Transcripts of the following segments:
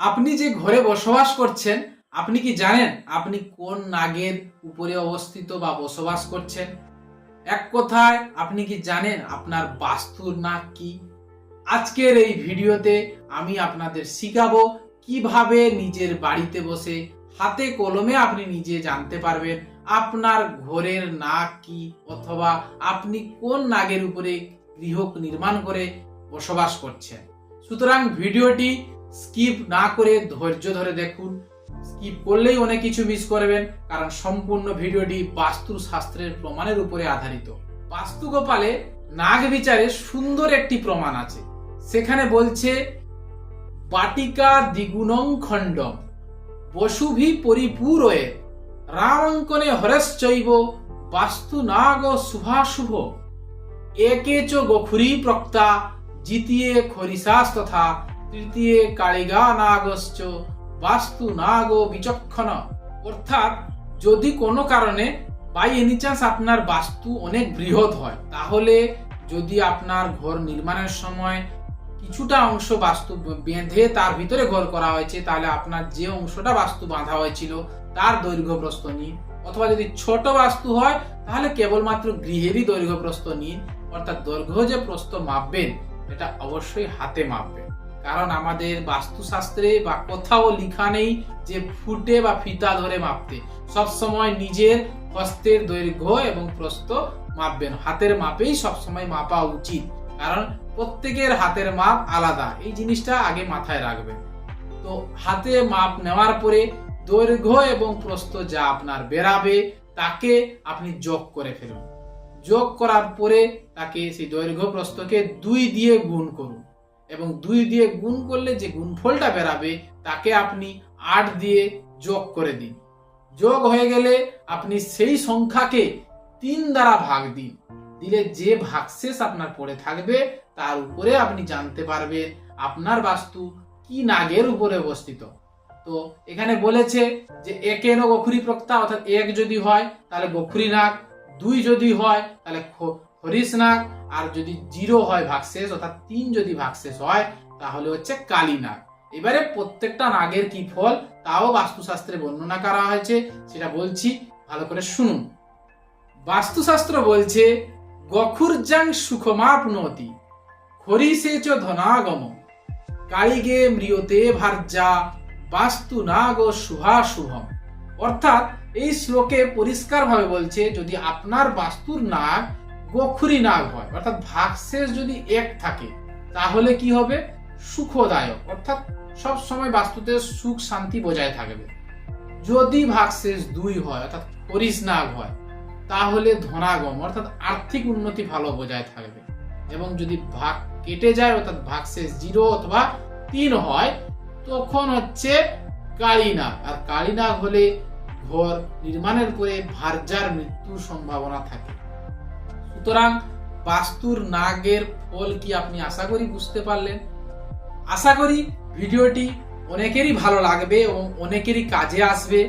আপনি যে ঘরে বসবাস করছেন, আপনি কি জানেন আপনি কোন নাগের উপরে অবস্থিত বা বসবাস করছেন? এক কথায়, আপনি কি জানেন আপনার বাস্তুর নাগ কি? আজকের এই ভিডিওতে আমি আপনাদের শিখাবো কীভাবে নিজের বাড়িতে বসে হাতে কলমে আপনি নিজে জানতে পারবেন আপনার ঘরের নাগ কি অথবা আপনি কোন নাগের উপরে গৃহ নির্মাণ করে বসবাস করছেন। সুতরাং ভিডিওটি স্কিপ না করে ধৈর্য ধরে দেখুন। স্কিপ করলেই অনেক কিছু মিস করবেন, কারণ সম্পূর্ণ ভিডিওটি বাস্তু শাস্ত্রের প্রমাণের উপরে আধারিত। বাস্তু গোপালে নাগ বিচারে সুন্দর একটি প্রমাণ আছে। সেখানে বলছে, বাটিকা দ্বিগুণং খণ্ডম, বসুভি পরিপূরয়ে, রামাঙ্কনে হরেশ্চৈব, বাস্তু নাগ শুভাশুভ একে চ গখুরি প্রক্তা, জিতিয়ে খরিশাস তথা তৃতীয় কালিগা নাগশ্চ বাস্তু নাগ বিচক্ষণ। অর্থাৎ, যদি কোনো কারণে বাই এনি চান্স আপনার বাস্তু অনেক বৃহৎ হয়, তাহলে যদি আপনার ঘর নির্মাণের সময় কিছুটা অংশ বাস্তু বেঁধে তার ভিতরে ঘর করা হয়েছে, তাহলে আপনার যে অংশটা বাস্তু বাঁধা হয়েছিল, তার দৈর্ঘ্য প্রস্থ নিন। অথবা যদি ছোট বাস্তু হয়, তাহলে কেবলমাত্র গৃহেরই দৈর্ঘ্য প্রস্থ নিন। অর্থাৎ দৈর্ঘ্য যে প্রস্থ মাপবেন, এটা অবশ্যই হাতে মাপবেন। কারণ আমাদের বাস্তুশাস্ত্রে বা কোথাও লেখা নেই যে ফুটে বা ফিতা ধরে মাপতে। সব সময় নিজের হস্তের দৈর্ঘ্য এবং প্রস্থ মাপবেন। হাতের মাপেই সব সময় মাপা উচিত। কারণ প্রত্যেকের হাতের মাপ আলাদা। এই জিনিসটা আগে মাথায় রাখবেন। তো হাতে মাপ নেওয়ার পরে দৈর্ঘ্য এবং প্রস্থ যা আপনার বেরাবে তাকে আপনি যোগ করে ফেলুন। যোগ করার পরে তাকে সেই দৈর্ঘ্য প্রস্থকে দুই দিয়ে গুণ করুন। এবং দুই দিয়ে গুণ করলে যে গুণফলটা বেরাবে, তাকে আপনি আট দিয়ে যোগ করে দিন। যোগ হয়ে গেলে আপনি সেই সংখ্যাকে তিন দ্বারা ভাগ দিন। দিলে যে ভাগশেষ আপনার পড়ে থাকবে, তার উপরে আপনি জানতে পারবেন আপনার বাস্তু কি নাগের উপরে অবস্থিত। তো এখানে বলেছে যে একের গখুরি প্রক্তা, অর্থাৎ এক যদি হয়, তাহলে গখুরি নাগ, দুই যদি হয়, তাহলে হরিশ নাগ আর যদি জিরো হয় ভাগশেষ, অর্থাৎ তিন যদি ভাগশেষ হয়, তাহলে হচ্ছে কালী নাগ এবারে প্রত্যেকটা নাগের কি ফল? তাও বাস্তুশাস্ত্রে বর্ণনা করা হয়েছে, সেটা বলছি, ভালো করে শুনুন। বাস্তুশাস্ত্র বলছে, গখুর্জাং সুখমাপনতি হরিষে চ ধনাগম, কালিগে মৃয়তে ভার্যা, বাস্তু নাগ ও শুভাশুভম। অর্থাৎ এই শ্লোকে পরিষ্কারভাবে বলছে, যদি আপনার বাস্তুর নাগ গখুরি নাগ হয়। অর্থাৎ ভাগশেষ যদি এক থাকে, তাহলে কি হবে? সুখদায়ক। অর্থাৎ সব সময় বাস্তুতে সুখ শান্তি বজায় থাকবে। যদি ভাগশেষ দুই হয়, অর্থাৎ হরিশ নাগ হয়, তাহলে ধনাগম, অর্থাৎ আর্থিক উন্নতি ভালো বজায় থাকবে। এবং যদি ভাগ কেটে যায়, অর্থাৎ ভাগশেষ জিরো অথবা তিন হয়, তখন হচ্ছে কালিনাগ। আর কালিনাগ হলে ঘর নির্মাণের পরে ভার্যার মৃত্যুর সম্ভাবনা থাকে। সুতরাং বাস্তুর নাগের ফল কি আপনি আশা করি বুঝতে পারলেন? আশা করি ভিডিওটি অনেকেরই ভালো লাগবে এবং অনেকেরই কাজে আসবে।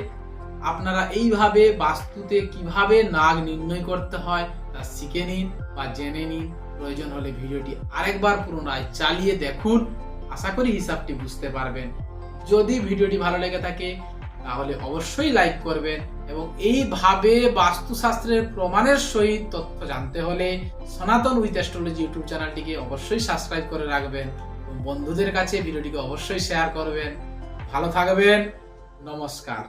আপনারা এইভাবে বাস্তুতে কীভাবে নাগ নির্ণয় করতে হয় তা শিখে নিন বা জেনে নিন। প্রয়োজন হলে ভিডিওটি আরেকবার পুনরায় চালিয়ে দেখুন। আশা করি হিসাবটি বুঝতে পারবেন। যদি ভিডিওটি ভালো লেগে থাকে তাহলে অবশ্যই লাইক করবেন এবং এইভাবে বাস্তুশাস্ত্রের প্রমাণের সহিত তথ্য জানতে হলে সনাতন উইথ অ্যাস্ট্রোলজি ইউটিউব চ্যানেলটিকে অবশ্যই সাবস্ক্রাইব করে রাখবেন এবং বন্ধুদের কাছে ভিডিওটিকে অবশ্যই শেয়ার করবেন। ভালো থাকবেন। নমস্কার।